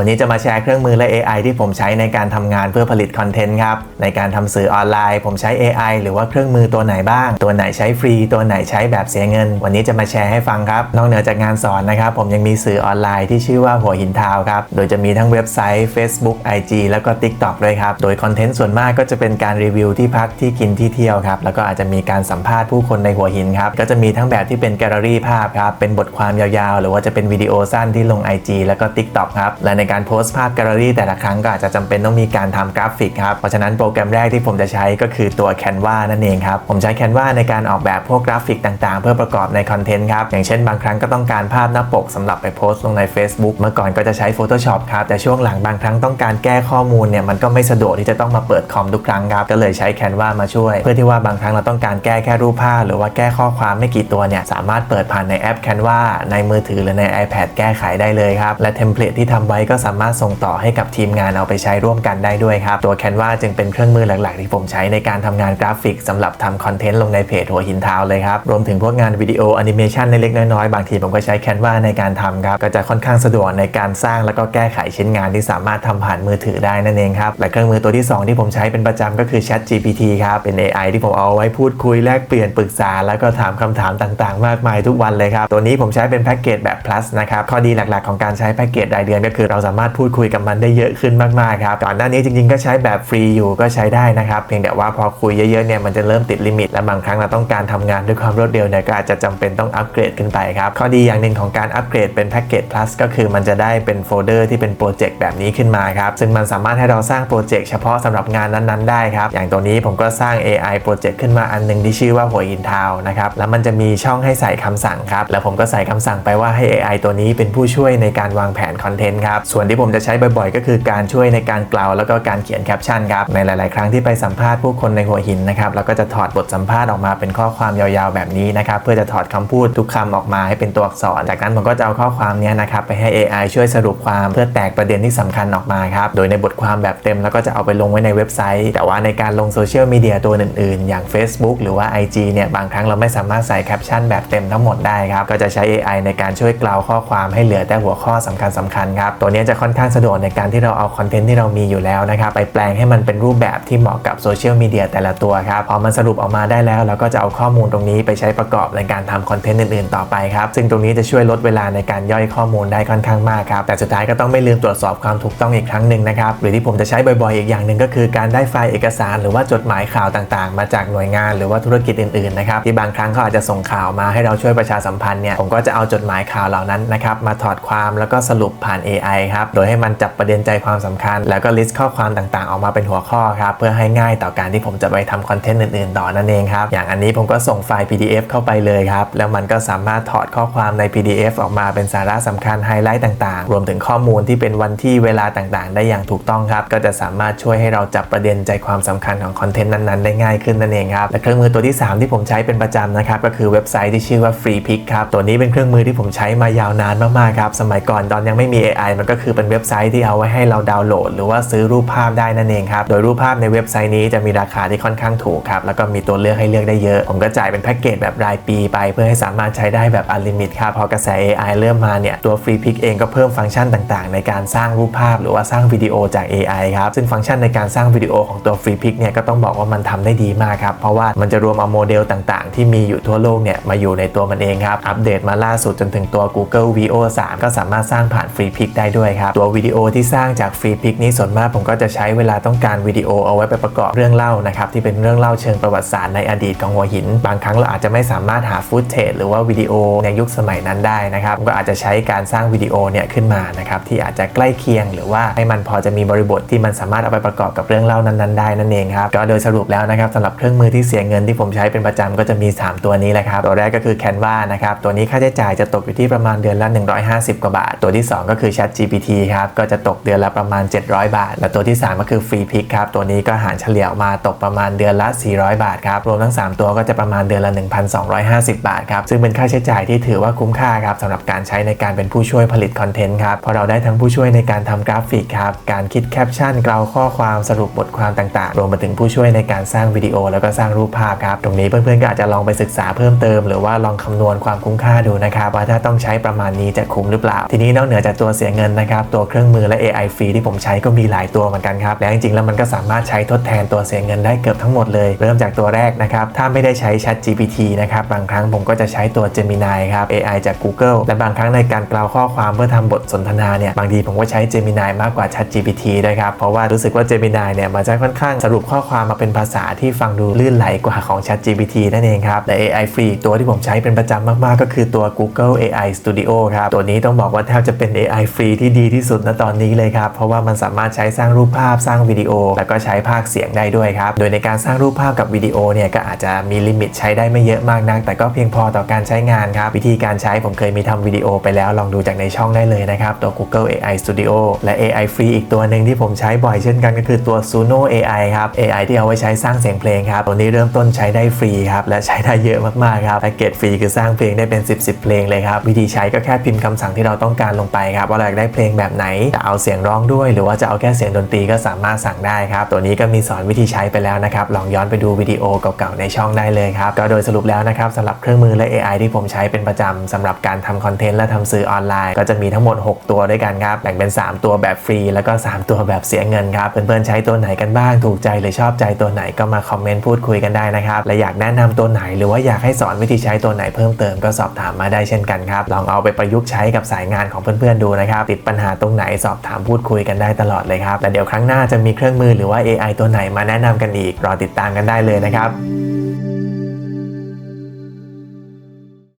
วันนี้จะมาแชร์เครื่องมือและ AI ที่ผมใช้ในการทำงานเพื่อผลิตคอนเทนต์ครับ ในการทำสื่อออนไลน์ ผมใช้ AI หรือว่าเครื่องมือตัวไหนบ้าง ตัวไหนใช้ฟรี ตัวไหนใช้แบบเสียเงิน วันนี้จะมาแชร์ให้ฟังครับ นอกเหนือจากงานสอนนะครับ ผมยังมีสื่อออนไลน์ที่ชื่อว่าหัวหินทาวครับ โดยจะมีทั้งเว็บไซต์ Facebook IG แล้วก็ TikTok ด้วยครับ โดยคอนเทนต์ส่วนมากก็จะเป็นการรีวิวที่พักที่กินที่เที่ยวครับ แล้วก็อาจจะมีการสัมภาษณ์ผู้คนในหัวหินครับ ก็จะมีทั้งแบบที่เป็นแกลเลอรี่ภาพครับ เป็นบทความยาวๆ หรือว่าจะเป็นวิดีโอสั้นที่ลง IG แล้วก็ TikTok ครับ และในการโพสต์ภาพแกลเลอรี่แต่ละครั้งก็อาจจะจำเป็นต้องมีการทำกราฟิกครับ เพราะฉะนั้นโปรแกรมแรกที่ผมจะใช้ก็คือตัว Canva นั่นเองครับ ผมใช้ Canva ในการออกแบบพวกกราฟิกต่างๆ เพื่อประกอบในคอนเทนต์ครับ อย่างเช่นบางครั้งก็ต้องการภาพหน้าปกสำหรับไปโพสต์ลงใน Facebook เมื่อก่อนก็จะใช้ Photoshop ครับ แต่ช่วงหลังบางครั้งต้องการแก้ข้อมูลเนี่ยมันก็ไม่สะดวกที่จะต้องมาเปิดคอมทุกครั้งครับ ก็เลยใช้ Canva มาช่วย เพื่อที่ว่าบางครั้งเราต้องการแก้แค่รูปภาพหรือว่าแก้ข้อความไม่กี่ตัวเนี่ยสามารถเปิดผ่านในแอป Canva ในมือถือหรือใน iPad แก้ไขได้เลยครับและเทมเพลตที่ทำไว้ก็สามารถส่งต่อให้กับทีมงานเอาไปใช้ร่วมกันได้ด้วยครับ ตัว Canva จึงเป็นเครื่องมือหลักๆ ที่ผมใช้ในการทำงานกราฟิกสำหรับทำคอนเทนต์ลงในเพจหัวหินทาวเลยครับ รวมถึงพวกงานวิดีโอแอนิเมชันเล็กๆน้อยๆ บางทีผมก็ใช้ Canva ในการทำครับ ก็จะค่อนข้างสะดวกในการสร้างแล้วก็แก้ไขชิ้นงานที่สามารถทำผ่านมือถือได้นั่นเองครับและเครื่องมือตัวที่ 2 ที่ผมใช้เป็นประจำก็คือ Chat GPT ครับเป็น AI ที่ผมเอาไว้พูดคุยแลกเปลี่ยนปรึกษา แล้วก็ถามคำถามต่างๆ มากมายทุกวันเลยครับตัวนี้ผมใช้เป็นแพ็กเกจแบบ plus นะครับข้อดีหลักๆ ของการใช้แพ็กเกจรายเดือนก็คือเราราสามารถพูดคุยกับมันได้เยอะขึ้นมากๆครับก่อนหน้านี้จริงๆก็ใช้แบบฟรีอยู่ก็ใช้ได้นะครับเพียงแต่ว่าพอคุยเยอะๆเนี่ยมันจะเริ่มติดลิมิต และบางครั้งเราต้องการทำงานด้วยความรวดเร็วเนี่ยก็อาจจะจำเป็นต้องอัปเกรดขึ้นไปครับข้อดีอย่างหนึ่งของการอัปเกรดเป็นแพ็กเกจ plus ก็คือมันจะได้เป็นโฟลเดอร์ที่เป็นโปรเจกต์แบบนี้ขึ้นมาครับซึ่งมันสามารถให้เราสร้างโปรเจกต์เฉพาะสำหรับงานนั้นๆได้ครับอย่างตัวนี้ผมก็สร้าง AI โปรเจกต์ขึ้นมาอันหนึงที่ชื่อว่าหัวหินทาวนะครับแล้วมันจะมีช่องให้ใส่คำสั่งครับแล้วผมก็ใส่คำสั่งไปว่าให้ AI ตัวนี้เป็นผู้ช่วยในการวางแผนคอนเทนต์ครับส่วนที่ผมจะใช้บ่อยๆ ก็คือการช่วยในการกล่าวแล้วก็การเขียนแคปชั่นครับ ในหลายๆ ครั้งที่ไปสัมภาษณ์ผู้คนในหัวหินนะครับแล้วก็จะถอดบทสัมภาษณ์ออกมาเป็นข้อความยาวๆ แบบนี้นะครับเพื่อจะถอดคำพูดทุกคำออกมาให้เป็นตัวอักษร จากนั้นผมก็จะเอาข้อความนี้นะครับไปให้ AI ช่วยสรุปความเพื่อแตกประเด็นที่สำคัญออกมาครับโดยในบทความแบบเต็มแล้วก็จะเอาไปลงไว้ในเว็บไซต์ แต่ว่าในการลงโซเชียลมีเดียตัวอื่นๆ อย่าง Facebook หรือว่า IG เนี่ยบางครั้งเราไม่สามารถใส่แคปชั่นแบบเต็มทั้งหมดได้ครับก็จะใช้ AI ในการช่วยกล่าวข้อความให้เหลือแต่หัวข้อสำคัญสำคัญครับตัวนี้จะค่อนข้างสะดวกในการที่เราเอาคอนเทนต์ที่เรามีอยู่แล้วนะครับไปแปลงให้มันเป็นรูปแบบที่เหมาะกับโซเชียลมีเดียแต่ละตัวครับพอมันสรุปออกมาได้แล้วเราก็จะเอาข้อมูลตรงนี้ไปใช้ประกอบในการทำคอนเทนต์อื่นๆ ต่อไปครับซึ่งตรงนี้จะช่วยลดเวลาในการย่อยข้อมูลได้ค่อนข้างมากครับแต่สุดท้ายก็ต้องไม่ลืมตรวจสอบความถูกต้องอีกครั้งหนึ่งนะครับหรือที่ผมจะใช้บ่อยๆอีกอย่างหนึ่งก็คือการได้ไฟล์เอกสาร หรือว่าจดหมายข่าวต่างๆ มาจากหน่วยงานหรือว่าธุรกิจอื่นๆนะครับที่บางครั้งเขาอาจจะส่งข่าวมาให้เราช่วยประชาสัมพันธ์เนี่ยผมก็จะเอาจดหมายข่าวเหล่านั้นนะครับมาถอดความแล้วก็สรุปผ่าน AI ครับ โดยให้มันจับประเด็นใจความสำคัญ แล้วก็ลิสต์ข้อความต่างๆ ออกมาเป็นหัวข้อครับ เพื่อให้ง่ายต่อการที่ผมจะไปทำคอนเทนต์อื่นๆ ต่อนั่นเองครับ อย่างอันนี้ผมก็ส่งไฟล์ PDF เข้าไปเลยครับ แล้วมันก็สามารถถอดข้อความใน PDF ออกมาเป็นสาระสำคัญไฮไลท์ต่างๆ รวมถึงข้อมูลที่เป็นวันที่เวลาต่างๆ ได้อย่างถูกต้องครับ ก็จะสามารถช่วยให้เราจับประเด็นใจความสำคัญของคอนเทนต์นั้นๆ ได้ง่ายขึ้นนั่นเองครับ และเครื่องมือตัวที่ 3 ที่ผมใช้เป็นประจำนะครับ ก็คือเว็บไซต์ที่ชื่อว่า Free Pick ครับ ตัวนี้เป็นเครื่องมือที่ผมใช้มายาวนานมากๆ ครับ สมัยก่อนตอนยังไม่มี AI มันก็คือเป็นเว็บไซต์ที่เอาไว้ให้เราดาวน์โหลด หรือว่าซื้อรูปภาพได้นั่นเองครับ โดยรูปภาพในเว็บไซต์นี้จะมีราคาที่ค่อนข้างถูกครับ แล้วก็มีตัวเลือกให้เลือกได้เยอะ ผมก็จ่ายเป็นแพ็กเกจแบบรายปีไป เพื่อให้สามารถใช้ได้แบบอันลิมิตครับ พอกระแส AI เริ่มมาเนี่ย ตัว FreePic เองก็เพิ่มฟังก์ชันต่างๆ ในการสร้างรูปภาพ หรือว่าสร้างวิดีโอจาก AI ครับ ซึ่งฟังก์ชันในการสร้างวิดีโอของตัว FreePic เนี่ยก็ต้องบอกว่ามันทำได้ดีมากครับ เพราะว่ามันจะรวมเอาโมเดลต่างๆ ที่มีอยู่ทั่วโลกเนี่ยมาอยู่ในตัวมันเองครับ อัปเดตมาล่าสุดจนถึงตัว Google VO 3 ก็สามารถสร้างผ่าน Free Pick ได้ด้วยครับ ตัววิดีโอที่สร้างจาก Free Pick นี้ส่วนมากผมก็จะใช้เวลาต้องการวิดีโอเอาไว้ไปประกอบเรื่องเล่านะครับที่เป็นเรื่องเล่าเชิงประวัติศาสตร์ในอดีตของหัวหิน บางครั้งเราอาจจะไม่สามารถหาฟุตเทจหรือว่าวิดีโอในยุคสมัยนั้นได้นะครับก็อาจจะใช้การสร้างวิดีโอเนี่ยขึ้นมานะครับที่อาจจะใกล้เคียง หรือว่าให้มันพอจะมีบริบทที่มันสามารถเอาไปประกอบกับเรื่องเล่านั้นๆได้นั่นเองครับก็โดยสรุปแล้วนะครับสำหรับเครื่องมือที่เสียเงินที่ผมใช้เป็นประจำก็จะมี 3 ตัวนี้แหละครับตัวแรกก็คือ Canva นะครับตัวนี้ค่าใช้จ่ายจะตกอยู่ที่ประมาณเดือนละ150 กว่าบาท ตัวที่ 2 ก็คือ Chat GPT ครับก็จะตกเดือนละประมาณ 700 บาท และตัวที่ 3 ก็คือ Free Pick ครับตัวนี้ก็หารเฉลี่ยมาตกประมาณเดือนละ 400 บาทครับรวมทั้ง 3 ตัวก็จะประมาณเดือนละ 1,250 บาทครับซึ่งเป็นค่าใช้จ่ายที่ถือว่าคุ้มค่าครับสำหรับการใช้ในการเป็นผู้ช่วยผลิตคอนเทนต์ครับเพราะเราได้ทั้งผู้ช่วยในการทำกราฟิกครับการคิดแคปชั่นกล่าวข้อความสรุปบทความต่างๆ รวมไปถึงผู้ช่วยในการสร้างวิดีโอ แล้วก็สร้างรูปภาพครับตรงนี้เพื่อนๆก็อาจจะลองไปศึกษาเพิ่มเติม หรือว่าลองคำนวณความคุ้มค่าดูนะครับว่าถ้าต้องใช้ประมาณนี้จะคุ้มหรือเปล่า ทีนี้นอกเหนือจากตัวเสียเงินนะนะครับตัวเครื่องมือและ AI ฟรีที่ผมใช้ก็มีหลายตัวเหมือนกันครับและจริงๆแล้วมันก็สามารถใช้ทดแทนตัวเสียเงินได้เกือบทั้งหมดเลยเริ่มจากตัวแรกนะครับถ้าไม่ได้ใช้ Chat GPT นะครับบางครั้งผมก็จะใช้ตัว Gemini ครับ AI จาก Google และบางครั้งในการกล่าวข้อความเพื่อทำบทสนทนาเนี่ยบางทีผมก็ใช้ Gemini มากกว่า Chat GPT ด้วยครับเพราะว่ารู้สึกว่า Gemini เนี่ยมันจะค่อนข้างสรุปข้อความมาเป็นภาษาที่ฟังดูลื่นไหลกว่าของ Chat GPT นั่นเองครับและ AI ฟรีตัวที่ผมใช้เป็นประจำมากๆ ก็คือตัว Google AI Studio ครับตัวนี้ต้องบอกว่าแทบจะเป็น AI ฟรีที่ดีที่สุดณตอนนี้เลยครับ เพราะว่ามันสามารถใช้สร้างรูปภาพสร้างวิดีโอ แล้วก็ใช้ภาคเสียงได้ด้วยครับ โดยในการสร้างรูปภาพกับวิดีโอเนี่ยก็อาจจะมีลิมิตใช้ได้ไม่เยอะมากนัก แต่ก็เพียงพอต่อการใช้งานครับ วิธีการใช้ผมเคยมีทำวิดีโอไปแล้วลองดูจากในช่องได้เลยนะครับ ตัว Google AI Studio และ AI ฟรีอีกตัวหนึ่งที่ผมใช้บ่อยเช่นกันก็คือตัว Suno AI ครับ AI ที่เอาไว้ใช้สร้างเสียงเพลงครับตัวนี้เริ่มต้นใช้ได้ฟรีครับและใช้ได้เยอะมากๆครับแพ็กเกจฟรีคือสร้างเพลงได้เป็น 10 10 เพลงเลยครับวิธีใช้ก็แค่พิมพ์คำสั่งที่เราต้องการลงไปครับว่าเราอยากได้เพลงแบบไหน จะเอาเสียงร้องด้วย หรือว่าจะเอาแค่เสียงดนตรีก็สามารถสั่งได้ครับ ตัวนี้ก็มีสอนวิธีใช้ไปแล้วนะครับ ลองย้อนไปดูวิดีโอเก่าๆในช่องได้เลยครับ ก็โดยสรุปแล้วนะครับสำหรับเครื่องมือและ AI ที่ผมใช้เป็นประจำสำหรับการทำคอนเทนต์และทำสื่อออนไลน์ ก็จะมีทั้งหมด 6 ตัวด้วยกันครับ แบ่งเป็น 3 ตัวแบบฟรี แล้วก็ 3 ตัวแบบเสียเงินครับ เพื่อนๆใช้ตัวไหนกันบ้าง ถูกใจหรือชอบใจตัวไหนก็มาคอมเมนต์พูดคุยกันได้นะครับ และอยากแนะนำตัวไหนหรือว่าอยากให้สอนวิธีใช้ตัวไหนเพิ่มเติมก็สอบถามมาได้เช่นกันครับ ลองเอาไปประยุกต์ใช้กับสายงานของเพื่อนๆดูนะครับติดปัญหาตรงไหนสอบถามพูดคุยกันได้ตลอดเลยครับ และเดี๋ยวครั้งหน้าจะมีเครื่องมือหรือว่า AI ตัวไหนมาแนะนำกันอีก รอติดตามกันได้เลยนะครับ